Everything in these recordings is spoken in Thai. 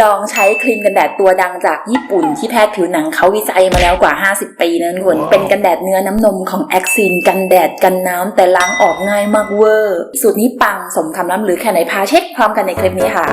ลองใช้ครีมกันแดดตัวดังจากญี่ปุ่นที่แพทย์ผิวหนังเขาวิจัยมาแล้วกว่า 50 ปีนะทุกคนเป็นกันแดดเนื้อน้ำนมของแอคซินกันแดดกันน้ำแต่ล้างออกง่ายมากเวอร์ สูตรนี้ปังสมคำล่ำลือแค่ไหนพาเช็คพร้อมกันในคลิปนี้ค่ะ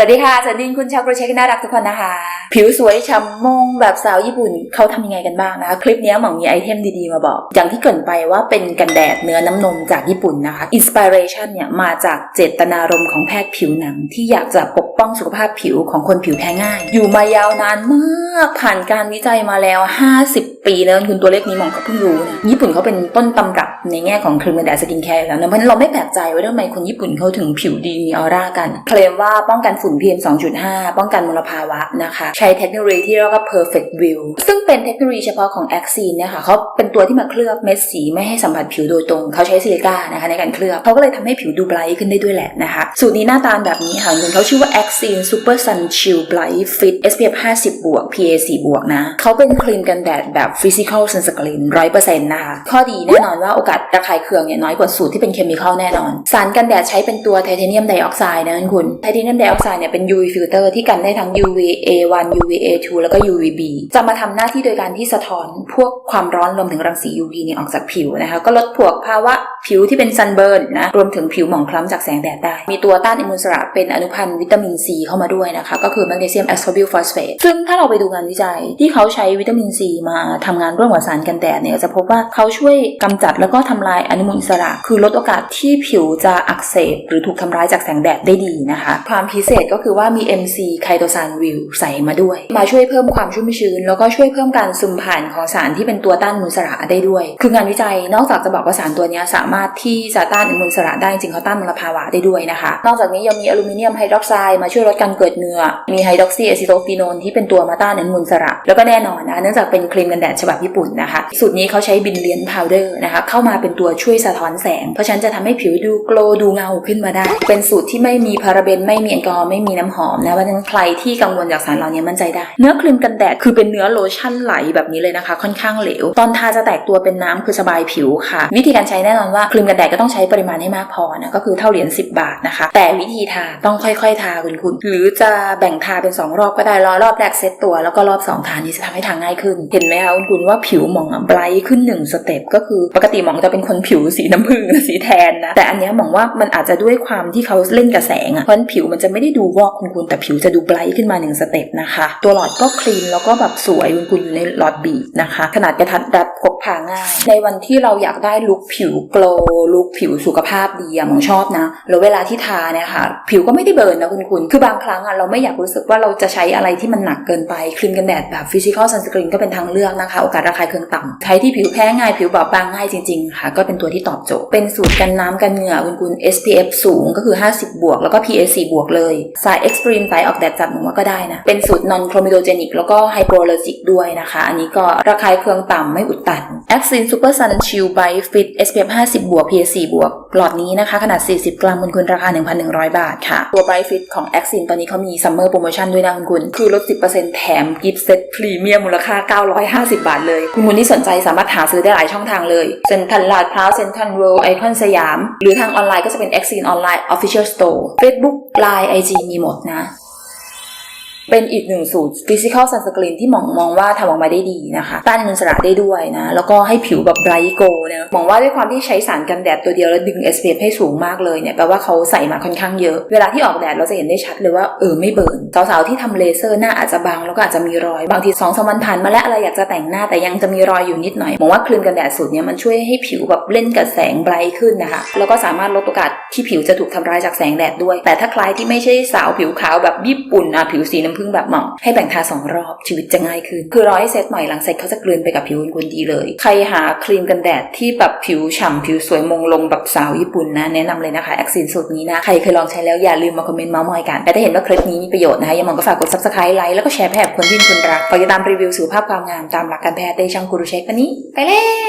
สวัสดีค่ะสวัสดีคุณชาวโปรเชคน่ารักทุกคนนะคะ ผิวสวยฉ่ำมงแบบสาวญี่ปุ่นเขาทำยังไงกันบ้างนะคะ คลิปนี้หม่องมีไอเทมดีๆมาบอก อย่างที่เกินไปว่าเป็นกันแดดเนื้อน้ำนมจากญี่ปุ่นนะคะอินสปิเรชันเนี่ยมาจากเจตนารมณ์ของแพทย์ผิวหนัง ที่อยากจะปกป้องสุขภาพผิวของคนผิวแพ้ง่าย อยู่มายาวนานมากผ่านการวิจัยมาแล้ว 50 ปีแล้วคุณตัวเลขนี้หมองก็เพิ่งรู้นะญี่ปุ่นเขาเป็นต้นตำรับในแง่ของครีมกันแดดสกินแคร์แล้วนะเพราะฉะนั้นเราไม่แปลกใจว่าทำไมคนญี่ปุ่นเขาถึงผิวดีมีออร่ากัน เคลมว่าป้องกันฝุ่น PM 2.5 ป้องกันมลภาวะนะคะ ใช้เทคโนโลยีที่เรียกว่า perfect view ซึ่งเป็นเทคโนโลยีเฉพาะของ a x i n เนี่ยค่ะเขาเป็นตัวที่มาเคลือบเม็ดสีไม่ให้สัมผัสผิวโดยตรงเขาใช้ซิลิก้านะคะในการเคลือบเขาก็เลยทำให้ผิวดูไบรท์ขึ้นได้ด้วยแหละนะคะสูตรนี้หน้าตาแบบนี้ค่ะคุณเขาชื่อว่า a x i n Super Sun Chill Bright Fit SPF 50 บวก PA 4บวกนะเขาเป็นครีมกันแดดแบบ physical sunscreen 100%นต์นะคะ ข้อดีแน่นอนว่าโอกาสระคายเคืองเนี่ยน้อยกว่าสูตรที่เป็นเคมีคอลแน่นอน สารกันแดดใช้เป็นตัวไทเทเนียมไดออกไซด์นะคุณ ไทเทเนียมไดออกไซด์เนี่ยเป็น UV filter ที่กันได้ทั้ง UVA1 UVA2 แล้วก็ UVB จะมาทำหน้าที่โดยการที่สะท้อนพวกความร้อนรวมถึงรังสี UV เนี่ยออกจากผิวนะคะ ก็ลดพวกภาวะผิวที่เป็นซันเบิร์นนะ รวมถึงผิวหมองคล้ำจากแสงแดดได้ มีตัวต้านอนุมูลอิสระเป็นอนุพันธ์วิตามินซีเข้ามาด้วยนะคะ ก็คือแมกนีเซียมแอสคอบิลฟอสเฟตซึ่งถ้าเราไปดูงานวิจัยที่เขาใช้วิตามินซีมาทำงานร่วมกับสารกันแดดเนี่ยจะพบว่าเขาช่วยกำจัดแล้วก็ทำลายอนุมูลอิสระ คือลดโอกาสที่ผิวจะอักเสบ หรือถูกทำร้ายจากแสงแดดได้ดีนะคะ ความพิเศษก็คือว่ามี MC ไคโตซานวิวใส่มาด้วย มาช่วยเพิ่มความชุ่มชื้น แล้วก็ช่วยเพิ่มการซึมผ่านของสารที่เป็นตัวต้านอนุมูลอิสระได้ด้วย คืองานวิจัยนอกจากจะบอกว่าสารตัวนี้สามารถที่จะต้านอนุมูลอิสระได้จริงเขาต้านมลภาวะได้ด้วยนะคะ นอกจากนี้ยังมีอลูมิเนียมไฮดรอกไซด์มาช่วยลดการเกิดเหงื่อมีไฮดรอกซีอะซิโตฟีโนนที่เป็นตัวมาต้านอนุมูลอิสระ แล้วก็แน่นอนนะเนื่องจากเป็นครีมกันแดดฉบับญี่ปุ่นนะคะ สูตรนี้เขาใช้บินเลียนพาวเดอร์นะคะเข้ามาเป็นตัวช่วยสะท้อนแสง เพราะฉะนั้นจะทำให้ผิวดูโกลดูเงาขึ้นมาได้ เป็นสูตรที่ไม่มีพาราเบนไม่มีแอลกอฮอล์ไม่มีน้ำหอมนะเพราะฉะนั้นใครที่กังวลจากสารเหล่านี้มั่นใจได้ เนื้อครีมกันแดดคือเป็นเนื้อโลชั่นไหลแบบนี้เลยนะคะ ค่อนข้างเหลว ตอนทาจะแตกตัวเป็นน้ำคือสบายผิวค่ะ วิธีการใช้แน่นอนว่าครีมกันแดดก็ต้องใช้ปริมาณให้มากพอนะก็คือเท่าเหรียญ10 บาทนะคะ แต่วิธีทาต้องค่อยๆ ทาคุณคุณหรือจะแบ่งทาเป็น 2 รอบก็ได้รอรอบแรกเซตตัวแล้วก็รอบ 2 ทานี้จะทำให้ทาง่ายขึ้นเห็นไหมคะคุณคุณว่าผิวหมองอะไบรท์ขึ้น1สเต็ปก็คือปกติหมองจะเป็นคนผิวสีน้ำผึ้งสีแทนนะแต่อันเนี้ยหมองว่ามันอาจจะด้วยความที่เขาเล่นกับแสงอะเพราะผิวมันจะไม่ได้ดูวอกคุณคุณแต่ผิวจะดูไบรท์ขึ้นมา1สเต็ปนะคะตัวหลอดก็คลีนแล้วก็แบบสวยคุณคุณอยู่ในหลอดบีบนะคะ ขนาดกระทัดรัดพกพาง่าย ในวันที่เราอยากได้ลุคผิวโกลลุคผิวสุขภาพดีอะหมองชอบนะแล้วเวลาที่ทาเนี่ยค่ะผิวก็ไม่ได้เบิร์นนะคุณคุณคือบางครั้งอะเราไม่อยากรู้สึกว่าเราจะใช้อะไรที่มันหนักเกินไปครีมกันแดดแบบฟิสิกอลซันสกรีนก็เป็นทางเลือกนะคะ โอกาสระคายเคืองต่ำใครที่ผิวแพ้ง่ายผิวบอบบางง่ายจริงๆค่ะ ก็เป็นตัวที่ตอบโจทย์ เป็นสูตรกันน้ำกันเหงื่อคุณคุณ SPF สูงก็คือ 50 บวก แล้วก็ PA 4บวกเลยสาย Extreme สายออกแดดจัดหนูว่าก็ได้นะ เป็นสูตร non chromidogenic แล้วก็ hypoallergic ด้วยนะคะ อันนี้ก็ระคายเคืองต่ำไม่อุดตัน a x i n Super Sun Chill Bright Fit SPF 50 บวก PA 4บวกหลอดนี้นะคะ ขนาด 40 กรัมคุณคุณราคา 1,100 บาทค่ะ ตัว Bright Fit ของ a x i n ตอนนี้เขามี Summer Promotion ด้วยนะคุณคุณคือลด 10%แถมกิฟต์เซ็ตพรีเมียมมูลค่า 950บาทเลย คุณคุณที่สนใจสามารถหาซื้อได้หลายช่องทางเลยเซ็นทรัลลาดพร้าวเซ็นทรัลเวิลด์ไอคอนสยาม หรือทางออนไลน์ก็จะเป็น a x i n Online Official Store Facebook Line IG มีหมดนะ เป็นอีกหนึ่งสูตร Physical Sunscreen ที่มองมองว่าทำออกมาได้ดีนะคะ ต้านอนุมูลอิสระได้ด้วยนะ แล้วก็ให้ผิวแบบไบรท์โกเนี่ยมองว่าด้วยความที่ใช้สารกันแดดตัวเดียวแล้วดึง SPF ให้สูงมากเลยเนี่ยแปลว่าเขาใส่มาค่อนข้างเยอะ เวลาที่ออกแดดเราจะเห็นได้ชัดเลยว่าเออไม่เบิร์นสาวๆที่ทำเลเซอร์หน้าอาจจะบางแล้วก็อาจจะมีรอย บางทีสองสามวันผ่านมาแล้วอะไรอยากจะแต่งหน้าแต่ยังจะมีรอยอยู่นิดหน่อยมองว่าครีมกันแดดสูตรเนี้ยมันช่วยให้ผิวแบบเล่นกับแสงไบรท์ขึ้นนะคะแล้วก็สามารถลดโอกาสที่ผิวจะถูกทำร้ายจากแสงแดดด้วย แต่ถ้าใครที่ไม่ใช่สาวผิวขาวแบบญี่ปุ่นอะผิวสีน้ำผึ้งแบบหมองให้แบ่งทาสองรอบชีวิตจะง่ายขึ้น คือร้อให้เซตหน่อยหลังเซตเขาจะกลืนไปกับผิวคุณดีเลย ใครหาครีมกันแดดที่แบบผิวฉ่ำผิวสวยมงลงแบบสาวญี่ปุ่นนะแนะนำเลยนะคะแอคซินสูตรนี้นะใครเคยลองใช้แล้วอย่าลืมมาคอมเมนต์มาส์มอยกันแต่ถ้าเห็นว่าคลิปนี้มีประโยชน์นะคะอย่ามองก็ฝากกด subscribe ไลค์แล้วก็แชร์แพร่คนที่คุณรักฝากติดตามรีวิวสุขภาพความงามตามหลักการแพทย์ได้ช่องกูรูเช็ควันนี้ไปแล้ว